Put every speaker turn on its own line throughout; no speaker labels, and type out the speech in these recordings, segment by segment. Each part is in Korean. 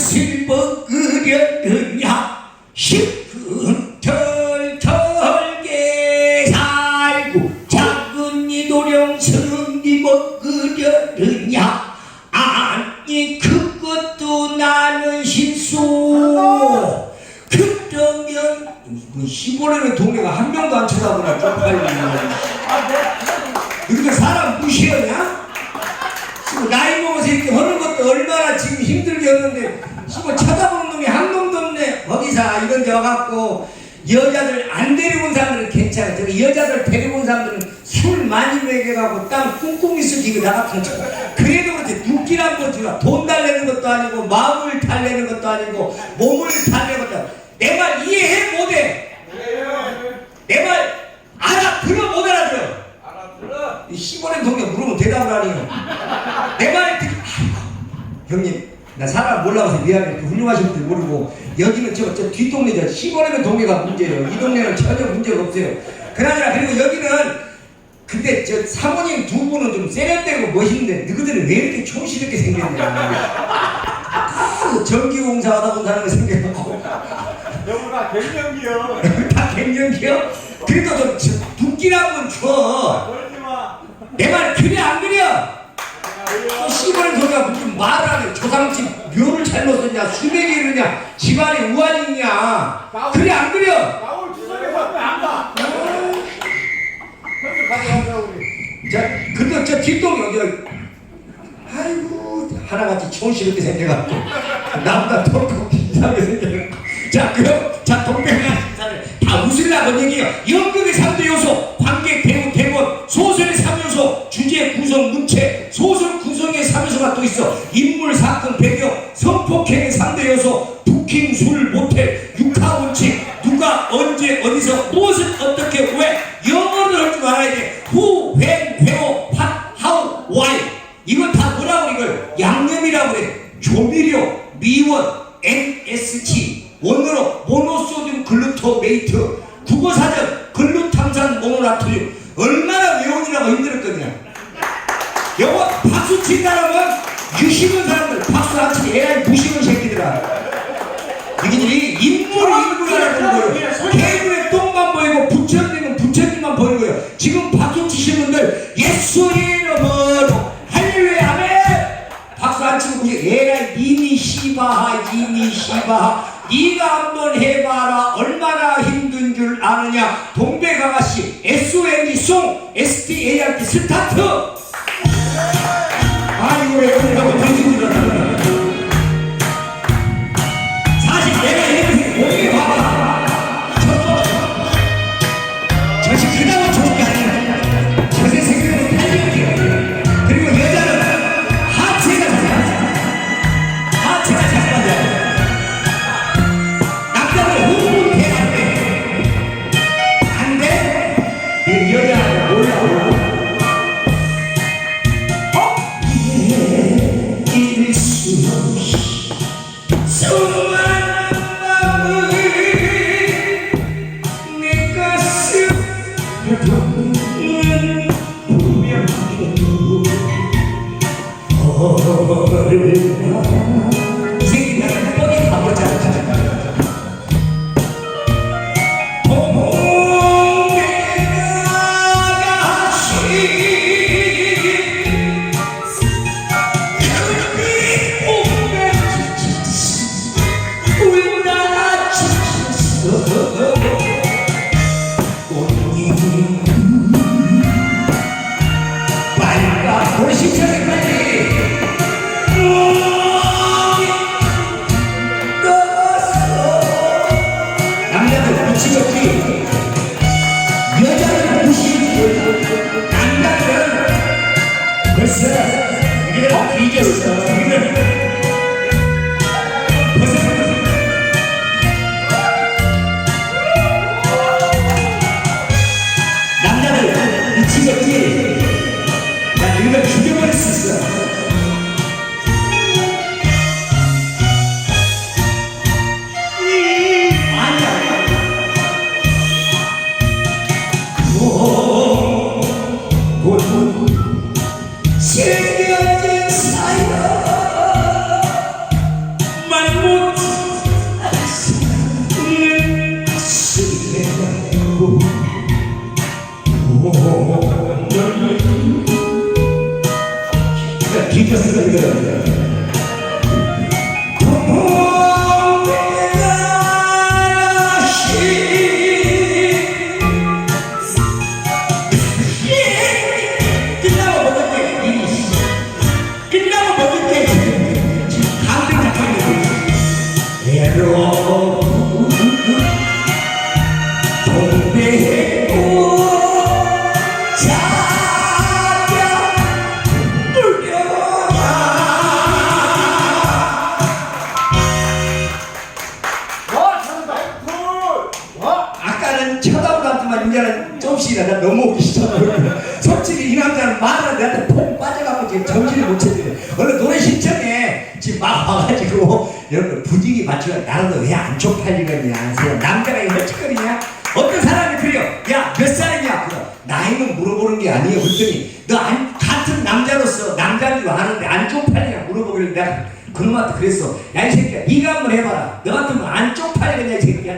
무 하는데 지금 쳐다보는 놈이 한 놈도 없네. 거기서? 이런 데 와갖고. 여자들 안 데리고 온 사람들은 괜찮아 저기 여자들 데리고 온 사람들은 술 많이 먹여갖고 땀 꿍꿍이 쓰지고 나 같은 거 그래도 그렇지. 눈길 한 번 주라 돈 달래는 것도 아니고 마음을 달래는 것도 아니고 몸을 달래는 것도 아니고. 내 말 이해해 못해. 내 말 알아들어 못 알아들어.
알아들어.
이 시골의 동네 물으면 대답을 하니요. 내말 듣, 아이고, 형님, 나 사람 몰라서 미안해. 그 훌륭하신 분들 모르고, 여기는 저, 저 뒷동네, 저 시골의 동네가 문제예요. 이 동네는 전혀 문제가 없어요. 그나저나, 그리고 여기는, 근데 저 사모님 두 분은 좀 세련되고 멋있는데, 너희들은 왜 이렇게 촌스럽게 생겼냐. 그 전기공사 하다 본 사람이 생겨갖고,
여보가 갱년기요.
다 갱년기요? 그래도 좀, 저, 눈길 한번 줘.
걸지 마.
내말 그래 안 그래? 또 시골에 소리가 무슨 말하는 조상집 묘를 잘못 썼냐 수맥이 이러냐 집안에 우환이 있냐 그래 안 그래?
나올 주석에 선배 안 가. 선배 가져가자 우리.
자 근데 저 뒷동이 어디가 아이고 하나같이 촌스럽게 생겨갖고 나보다 더 크고 이상하게 생겨갖고 자 그럼 자 동백이나 인사를 다 웃으려고 얘기해요 시바하 네가 한번 해봐라. 얼마나 힘든 줄 아느냐. 동백아가씨 SONG 송 START 스타트! 아이고 왜 그러냐고 던지고 일어나 사실 내가 이 Diga que dica se 맞추고 나라도 왜 안 쪽팔리겠냐 하세요. 남자가 이거 헐짓거리냐? 어떤 사람이 그래요? 야 몇 살이냐? 그래 나이는 물어보는 게 아니에요 그랬더니 너 안, 같은 남자로서 남자인 줄 아는데 안 쪽팔리냐 물어보길래 내가 그놈한테 그랬어. 야 이 새끼야 네가 한번 해봐라. 너 같으면 안 쪽팔리겠냐 이 새끼야?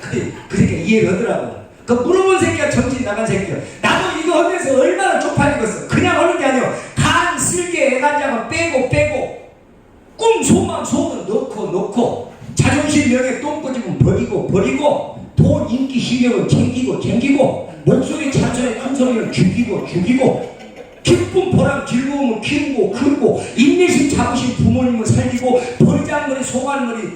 그, 그 새끼가 이해를 하더라고. 그 물어본 새끼가 정신 나간 새끼야. 나도 이거 하면서 얼마나 쪽팔리겠어. 그냥 하는 게 아니야 간 쓸개 애간장은 빼고 빼고 꿈 소망 소원 넣고 넣고 자존심 명예 똥꼬집은 버리고 버리고 돈 인기 실력은 챙기고 챙기고 목소리 찬송의 큰 소리는 죽이고 죽이고 기쁨 보람 즐거움을 키우고 크고 인내심 자부심 부모님을 살리고 벌장머리 소갈머리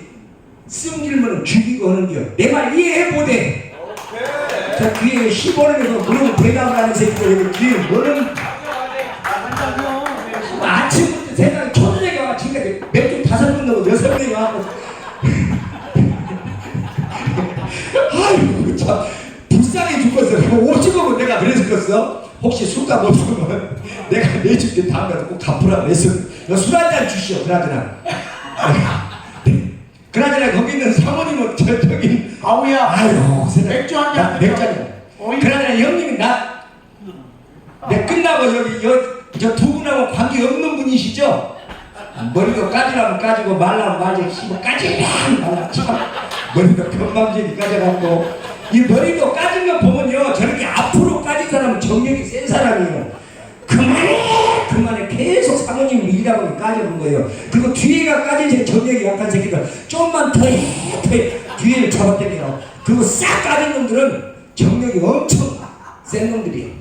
승질머리 죽이고 하는겨 내 말 이해해 보대
오케이.
저 뒤에 15년에서 물론 대답을 하는 새끼들 뒤에 뭐는 그랬었어 혹시 술값 없으면 내가 내줄게. 다음에 꼭 갚으라 그랬어 술한잔 주시오 그나저나. 그나저나 거기 있는 사모님은 저 저기
아우야
아유
맥주 한 잔.
나 맥주 한 잔. 그러나 형님이 나, 내 끝나고 여기 저두 분하고 관계 없는 분이시죠? 머리도 까지라면 까지고 말라면 말지 까지면 말라 참. 머리도 금방지게 까져갖고 이 머리도 까진 거 보면요 저렇게 앞으로 까진 사람은 정력이 센 사람이에요. 그만해! 그만해! 계속 사모님 밀다 보니 까져본 거예요. 그리고 뒤에가 까진 제 정력이 약한 새끼들. 좀만 더 해. 뒤에를 잡아당겨요 그리고 싹 까진 놈들은 정력이 엄청 센 놈들이에요.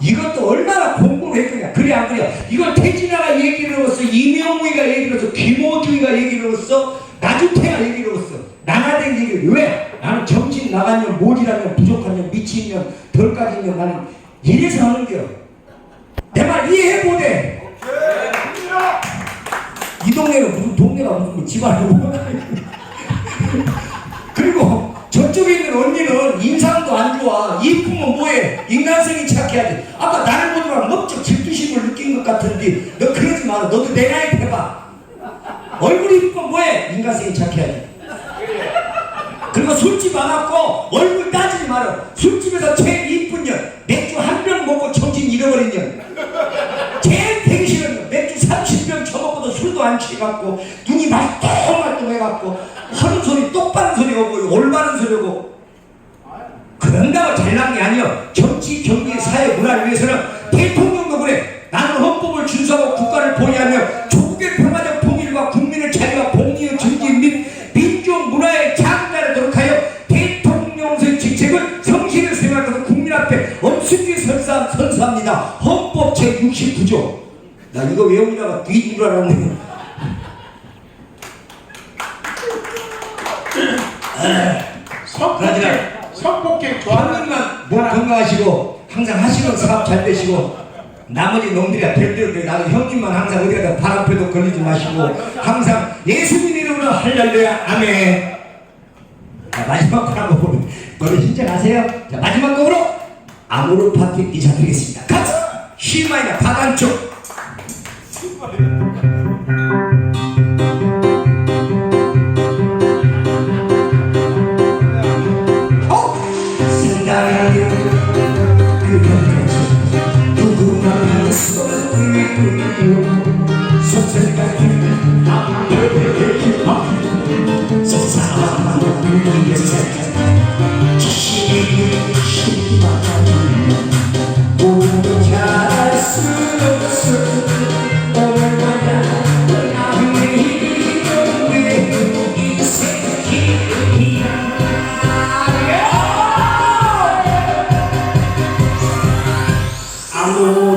이것도 얼마나 공부를 했겠냐. 그래 안 그래 이걸 태진아가 얘기를 했어. 이명우이가 얘기를 했어. 김호주이가 얘기를 했어. 나주태가 얘기를 했어 나나댕 얘기를 왜? 나는 정신 나간 년 모질한 년 부족한 년 미친 년덜 년 나는 이래서 하는 거야 내말 이해해 보대. 이. 동네는 무슨 동네가 무슨 뭐 집안이고. 그리고 저쪽에 있는 언니는 인상도 안 좋아. 이쁘면 뭐해? 인간성이 착해야지. 아까 나를 보더라 넓적 질투심을 느낀 것 같은데 너 그러지 마라 너도 내 나이 해봐. 얼굴이 이쁘면 뭐해? 인간성이 착해야지 그리고 술집 안 왔고 얼굴 따지지 마라. 술집에서 제일 이쁜 년 맥주 한 병 먹고 정신 잃어버린 년. 제일 되기 싫은 년 맥주 30병 처먹고도 술도 안 취해갖고 눈이 말똥말똥 해갖고 하는 소리 똑바른 소리 오고 올바른 소리 오고. 그런다고 잘난 게 아니여. 정치 경제 사회 문화를 위해서는 대통령도 그래. 나는 헌법을 준수하고 국가를 보위하며 엄숙히 설사, 선사합니다. 헌법 제69조. 나 이거 외우려가 뒤진 줄 알았네
성폭행 성폭행 좋아하는
형님만 목 건강하시고 항상 하시는 사업 잘 되시고 나머지 놈들이야 될 대로 돼. 나도 형님만 항상 어디 가다 발 앞에도 걸리지 마시고 항상 예수님 이름으로 할렐루야 아멘. 자, 마지막 곡 한번 보면 노래 신청하세요. 자 마지막 곡으로 아모르 파티 인사드리겠습니다. 가자! 시마이나 바간쪽. 어? 생각하여 그녀까지. 누구나 손을 끌고 Oh.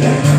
나의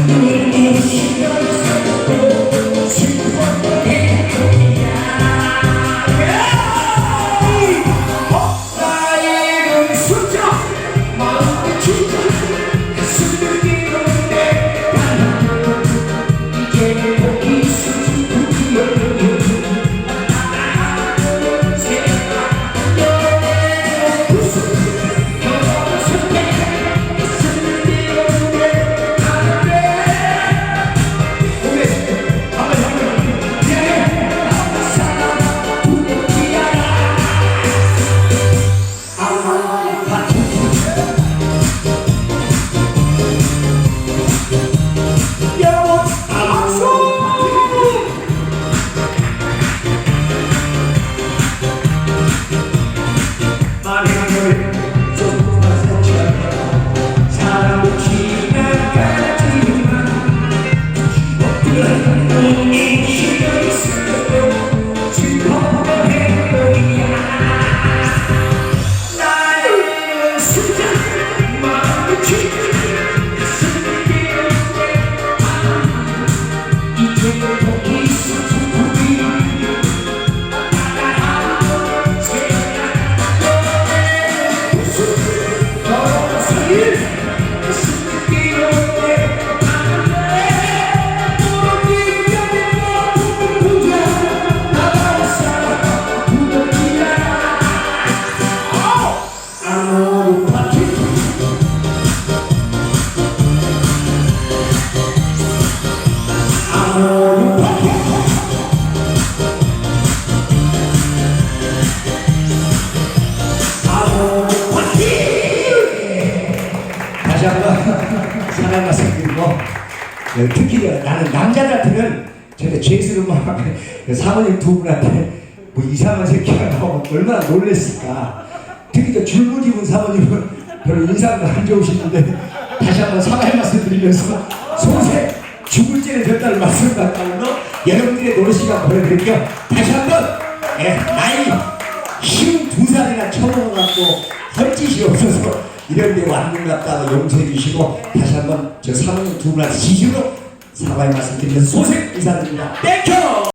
특히 나는 남자들한테는 저렇게 죄스러운 사모님 두 분한테 뭐 이상한 새끼가 나오면 얼마나 놀랬을까. 특히 저 줄무지분 사모님은 별로 인상도 안 좋으시는데 다시 한번 사과의 말씀 드리면서 소세 죽을 죄를 졌다는 말씀 갖다오며 여러분들의 노래 시간 보내드릴게요. 다시 한번 예, 나이 12살이나 쳐먹어갖고 헐짓이 없어서 이런 데것 같다고 용서해 주시고 다시 한번 저 사모님 두 분한테 진심으로 사과의 말씀 드리면서 소생 인사드립니다. 땡큐